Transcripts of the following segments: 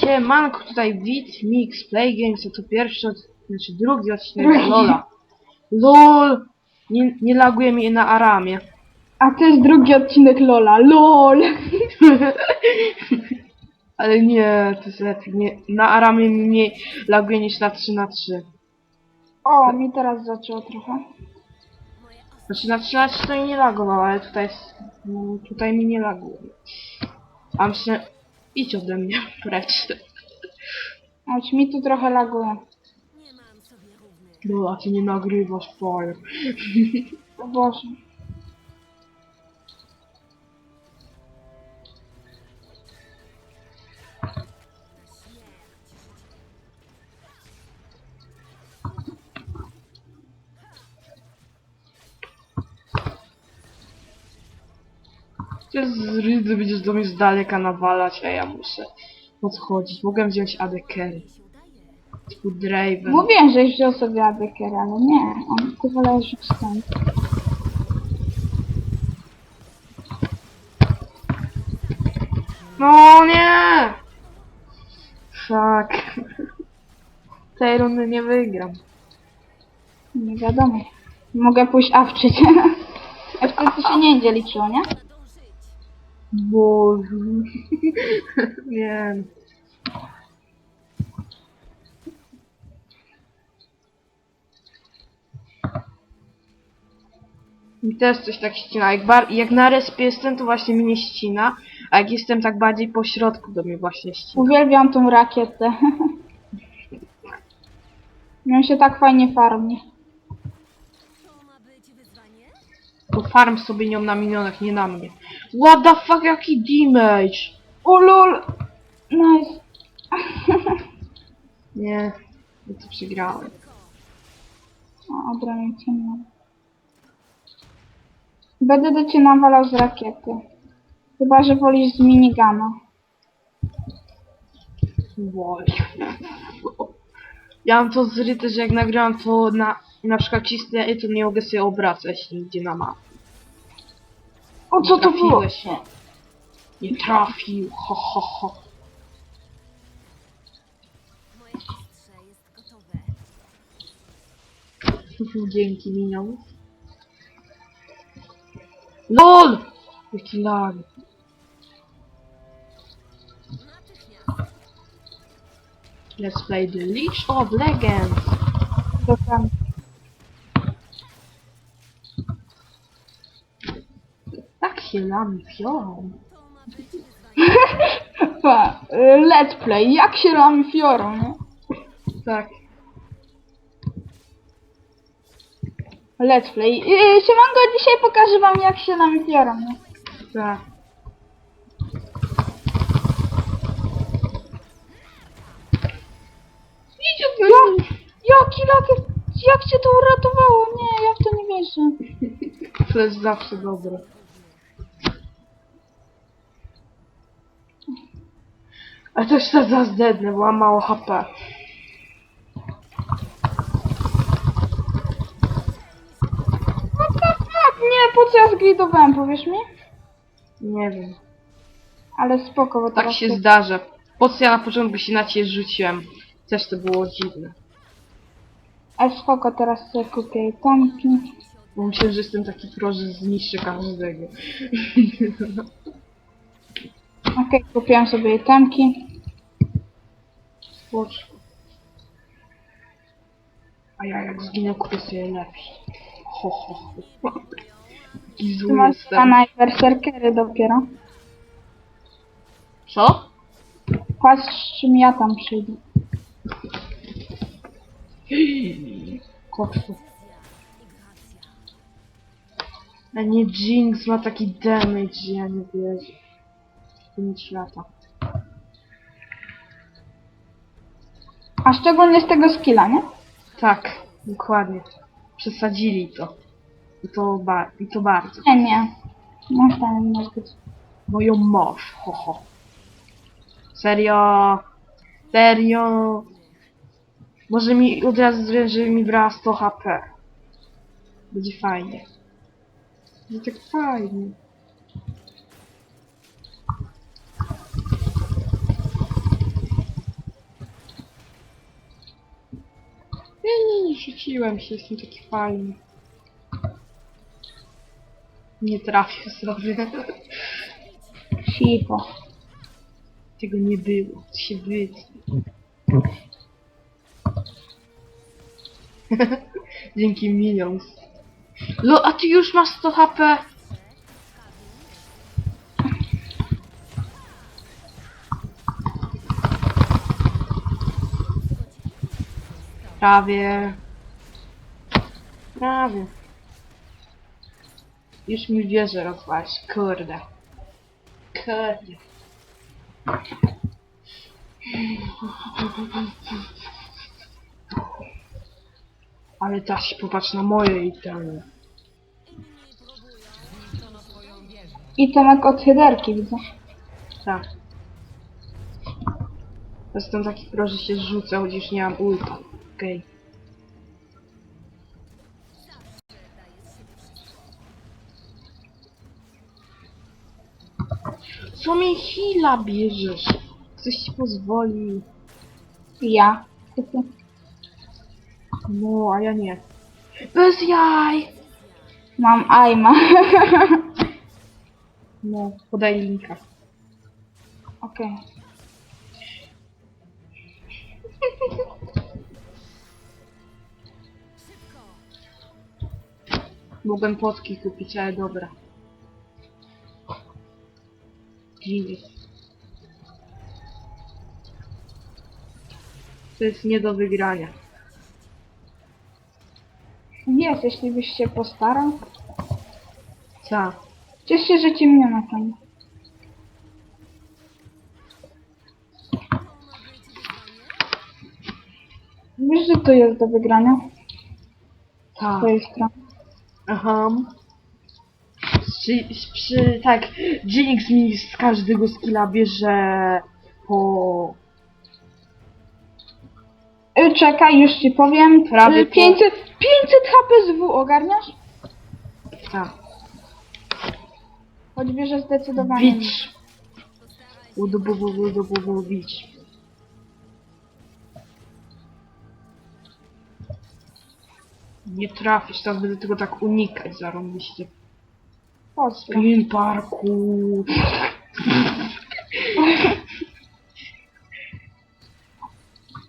Siemanko, tutaj Wit, Mix, Play Games, a to pierwszy, od, znaczy drugi odcinek Lola. LOL! Nie, nie laguje mi na Aramie. A to jest drugi odcinek Lola. LOL! Ale nie, to jest lepiej. Nie, na Aramie mniej laguje niż na 3 na 3 O, mi teraz zaczęło trochę. Znaczy na 3 na 3 to nie lagowało, ale tutaj jest, no, tutaj mi nie laguje. A myślę, idź ode mnie precz. Choć mi tu trochę laguje. Lola, ty nie nagrywasz, fire. O Boże. Ty z rydzy będziesz do mnie z daleka nawalać, a ja muszę podchodzić. Mogę wziąć AD Carry. Typu Draven. Mówiłem, że wziął sobie Adeker, ale nie. On tylko leży stąd. No nie! Fuck. Tej rundy nie wygram. Nie wiadomo. Mogę pójść awczyć. A wtedy się nie będzie liczyło, nie? Boże. nie. Mi też coś tak ścina. Jak, bar- jak na respie jestem, to właśnie mnie ścina, a jak jestem tak bardziej po środku, to mnie właśnie ścina. Uwielbiam tą rakietę. Miał się tak fajnie farmie. To farm sobie nią na minionach, nie na mnie. What the fuck, jaki damage! O lol! Nice. Nie, ja to przegrałem. O, obronię cię nie. Będę do ciebie nawalał z rakiety. Chyba, że wolisz z minigana. Woj. Ja mam to zryte, że jak nagrałam to na, na przykład cisnę i to nie mogę sobie obracać nigdzie na mapie. O, co to było? Trafiłeś. Nie trafił, ho ho ho. Dzięki minion. LOL! Jaki lag. Let's play the League of Legends. Się lami fiorą. Pa, Let's play. Jak się lami fiorą, nie? Tak. Let's play. Yy, siemanko, dzisiaj pokażę wam jak się lami fiorą, nie? Tak. Mnie. Jaki lakier... Jak cię to uratowało? Nie, ja w to nie wierzę. To jest zawsze dobre. A to zaraz dednę, bo mam mało HP. No nie, po co ja zgridowałem, powiesz mi? Nie wiem. Ale spoko, bo Tak teraz... się zdarza. Po co ja na początku się na ciebie rzuciłem? Też to było dziwne. Ale spoko, teraz sobie kupię itemki. Bo myślałem, że jestem taki pro, że zniszczę każdego. Okej, kupiłam sobie itemki. Spoczko. A ja jak zginę, kupię sobie lepiej. Ho, ho, ho. Zły masz jestem. pana i berserkery dopiero. Co? Patrz, z czym ja tam przyjdę. Koksu. A nie Jinx ma taki damage, ja nie wierzę. To nic świata. A szczególnie z tego skilla, nie? Tak, dokładnie. Przesadzili to. I to, ba i to bardzo. Nie, nie. Nie może być. Moją moż, ho, ho. Serio? Serio? Może mi od razu zrobię, żeby mi brała 100 HP. Będzie fajnie. Będzie tak fajnie. Wróciłem się, jestem taki fajny. Nie trafił sobie. Cicho. Tego nie było. To się wytnie. Dzięki Minions. Lo, a ty już masz 100 HP? Prawie. Prawie. Już mi wieżę rozwalić, kurde. Kurde. Ale teraz popatrz na moje itemy. I Tomek od hyderki widzę. Tak. Jestem taki pro, że się rzucę, chociaż nie mam ulta. Okej. Co mi hila bierzesz? Ktoś ci pozwoli. Ja. No, a ja nie. Bez jaj! Mam Aima. No, podaj linka. Okej. Mogłem potki kupić, ale dobra. Genius. To jest nie do wygrania. Jest, jeśli byś się postarał. Co? Ciesz się, że ci miniona tam. Wiesz, że to jest do wygrania? Z Tak. twojej strony. Aha. Przy, przy, tak, Jinx mi z każdego skilla bierze po... Y, czekaj, już ci powiem. Prawie Y, po- 500, 500 HP z W ogarniasz? Tak. Choć bierze zdecydowanie. Udububu, udububu, bić. Nie trafisz, teraz będę tego tak unikać, zarąbiście. Tu. Green Parku.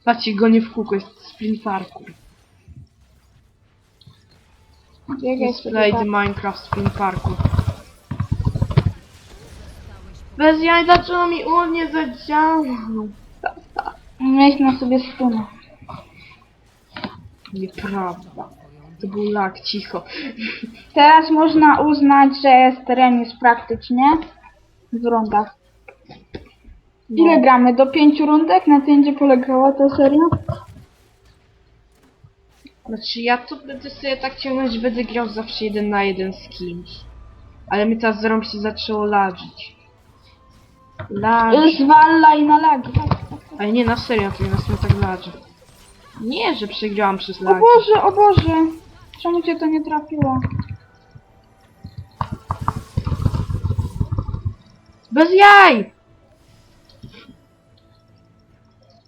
Patrzcie, go nie w kółko, jest sprint parkour. Let's sobie play the Minecraft sprint parkour. Bez jaj, dlaczego mi on nie zadziałał? Na sobie stuna. Nieprawda. To był lag, cicho. Teraz można uznać, że jest remis praktycznie w rundach. No. Ile gramy? Do pięciu rundek? Na tym będzie polegała ta seria? Znaczy ja to będę sobie tak ciągnąć, będę grał zawsze jeden na jeden z kimś. Ale mi teraz zarąb się zaczęło lażyć. Lag. Zwalla i na lagi. Tak, tak, tak. Ale nie, na serio, to nas mnie tak laży. Nie, że przegrałam przez O. Boże, o Boże! Czemu cię to nie trafiło? Bez jaj!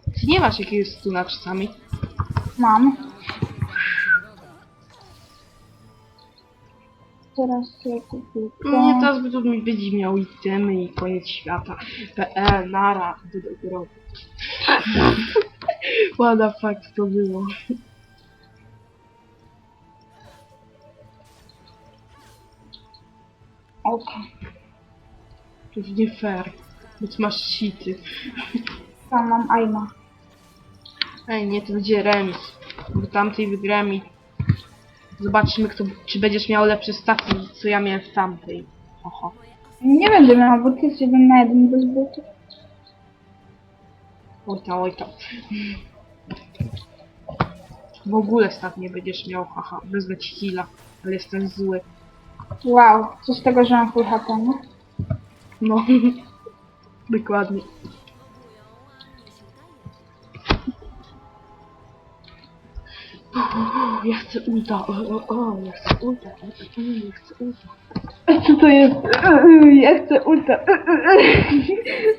Ty nie masz jakiegoś stuna czasami? Mam. Teraz się kupię. Nie, teraz by tu mi będzie miał itemy i koniec świata. PE, nara, do grobu. What the fuck to było? Okej. To jest nie fair. Bo ty masz cheaty. Tam mam Aima. Ej, nie, to będzie remis. Bo tamtej wygrałem i... Zobaczymy, kto, czy będziesz miał lepsze staty, co ja miałem w tamtej. Oho. Nie będę miał, bo ty jest jeden na jeden bez butów. Oj tam, oj tam. W ogóle stat nie będziesz miał, haha. Wezmę ci heala, ale jestem zły. Wow, co z tego, że mam full HP, nie? No. Dokładnie. O, ja chcę ulta, o, o, o, ja chcę ulta, o, o, ja chcę ulta. Co to jest? Ja chcę ulta.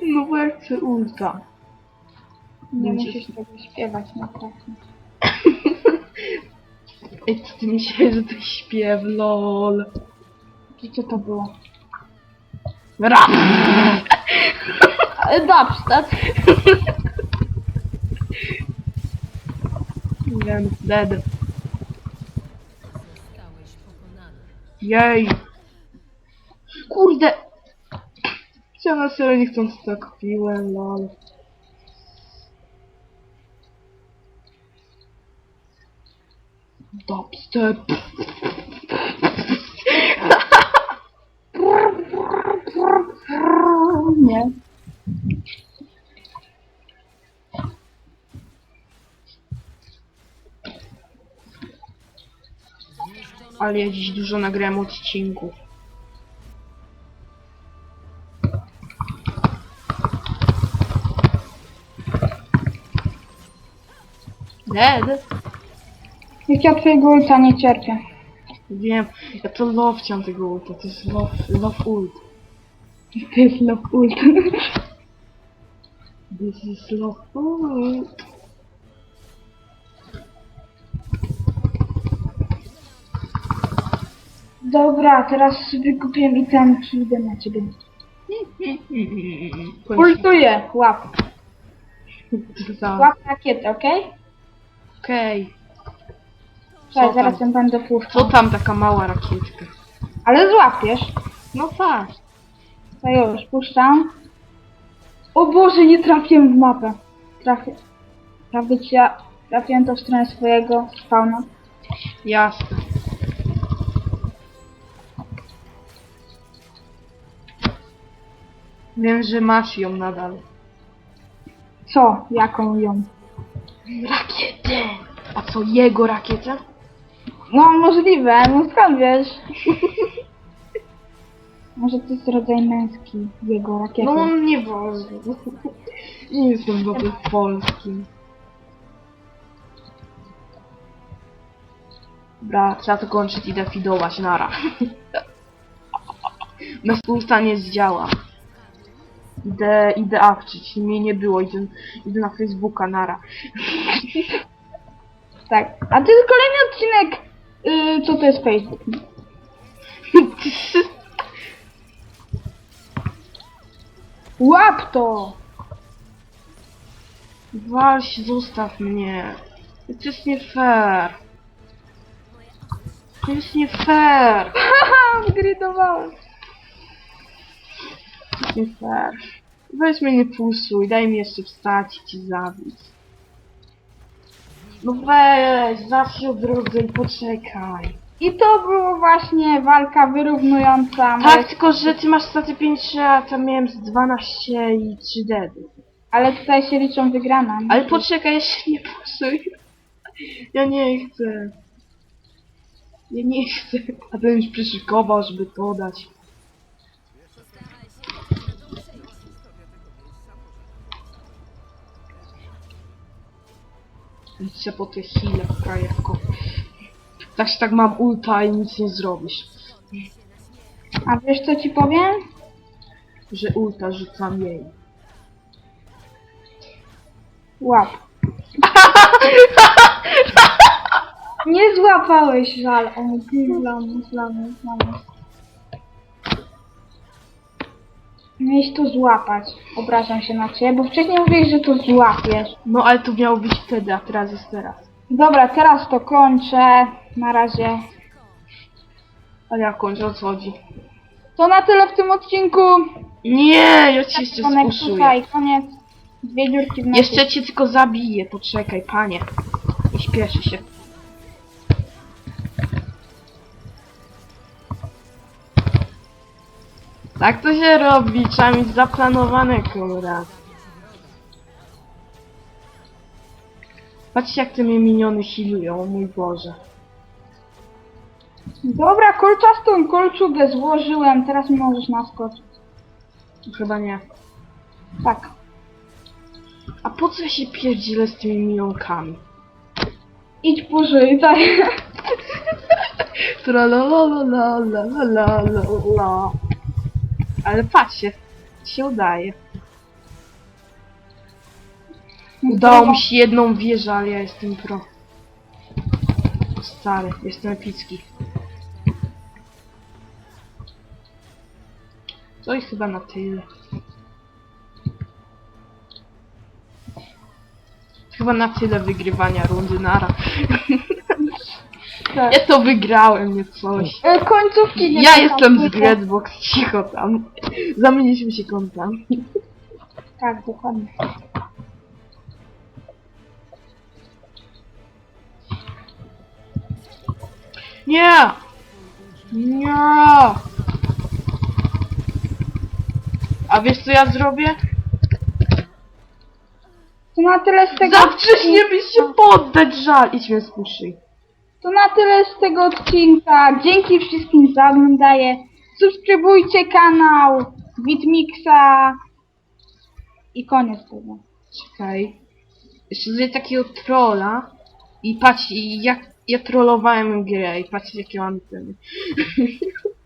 No bo ja chcę ulta. Nie Będzie- musisz tego śpiewać, naprawdę. Ej, co ty myślałeś, że to śpiew, lol. Co to było? Rap! Dubstep. Wiem, dead. Jej! Kurde! Ja na serio nie chcąc tak piłem, lol. Dubstep. Nie. Ale ja dziś dużo nagrałem odcinków. Dead? Jak ja twojego ulta nie cierpię. Wiem, ja to love chciałam tego ulta, to jest love, love ult. To jest love ult. This is love ult. Dobra, teraz wykupiłem itemki i idę na ciebie. Ultuję, łap. Łap rakietę, okej? Okej. Cześć, Co zaraz tam? ją będę Co tam taka mała rakietka? Ale złapiesz. No tak. To już, puszczam. O Boże, nie trafiłem w mapę. Trafię. Ci ja trafiłem to w stronę swojego spawna. Jasne. Wiem, że masz ją nadal. Co? Jaką ją? Rakietę! A co, jego rakieta? No możliwe, no skąd wiesz? Może to jest rodzaj męski, jego rakiety. No on nie wozi. Nie jestem dobry w polskim. Dobra, trzeba to kończyć, idę fidować, nara. Usta nie zdziała. Idę, idę awczyć, mnie nie było, idę, idę na Facebooka, nara. Tak. A to jest kolejny odcinek. Yy, co to jest Facebook? Łap to! Walś, zostaw mnie. To jest nie fair. To jest nie fair. Haha, zgridowałem. To jest nie fair. Weź mnie nie pusuj, daj mi jeszcze wstać i ci zabić. No weź, zawsze odrodzę i poczekaj. I to było właśnie walka wyrównująca. moje- Tak, tylko że ty masz staty 5 a tam miałem z 12 i 3 dedy. Ale tutaj się liczą wygrana. nie? Ale poczekaj, jeszcze nie pusuj. Ja nie chcę. Ja nie chcę. A ten już przyszykował, żeby to dać. Idźcie po te chwile, krajewko. Tak się tak mam ulta i nic nie zrobisz. A wiesz co ci powiem? Że ulta rzucam jej. Łap. Nie złapałeś, żal. O, lamus, lamus, lamus. Miałeś to złapać. Obrażam się na ciebie, bo wcześniej mówiłeś, że to złapiesz. No ale to miało być wtedy, a teraz jest teraz. Dobra, teraz to kończę. Na razie. Ale ja kończę, o co chodzi? To na tyle w tym odcinku. Nie, ja ci jeszcze Konek tutaj, koniec. Dwie dziurki w. Jeszcze cię tylko zabiję, poczekaj, panie. Nie śpieszy się. Tak to się robi, trzeba mieć zaplanowane, kurwa. Patrzcie jak te mnie miniony healują, o mój Boże. Dobra, kolczastą kolczugę złożyłem. Teraz możesz naskoczyć. Chyba nie. Tak. A po co ja się pierdzielę z tymi minionkami? Idź pożyj, tak. Tralalalalalalala. Ale patrzcie, się udaje. Udało mi się jedną wieżę, ale ja jestem pro. stary, jestem epicki. To i chyba na tyle. Chyba na tyle wygrywania rundy nara. Tak. Ja to wygrałem, nie coś. E, końcówki nie Ja jestem z. Redbox, cicho tam. Zamieniliśmy się kątami. Tak, dokładnie. Nie! Nie! A wiesz co ja zrobię? To na tyle z tego Za wcześnie byś się poddać, żal! Idź mnie spuszczaj. To na tyle z tego odcinka. Dzięki wszystkim za oglądanie. Subskrybujcie kanał Witmixa i koniec tego. Czekaj. Jeszcze zrobię takiego trolla. I patrz, i jak ja trollowałem grę i patrz jakie mam ten.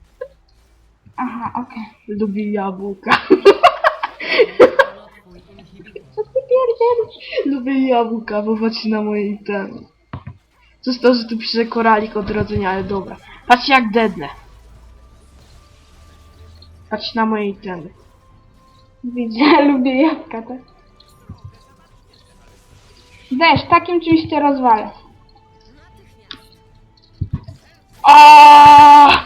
Aha, okej. Lubię jabłka. Co ty pierdzielisz? Lubię jabłka, bo patrz na moje itemy. Co z to, że tu pisze koralik odrodzenia, ale dobra. Patrz jak dednę. Patrz na moje itemy. Widzę, lubię jabłka, tak? Desz, takim czymś cię rozwalę. Aaaa!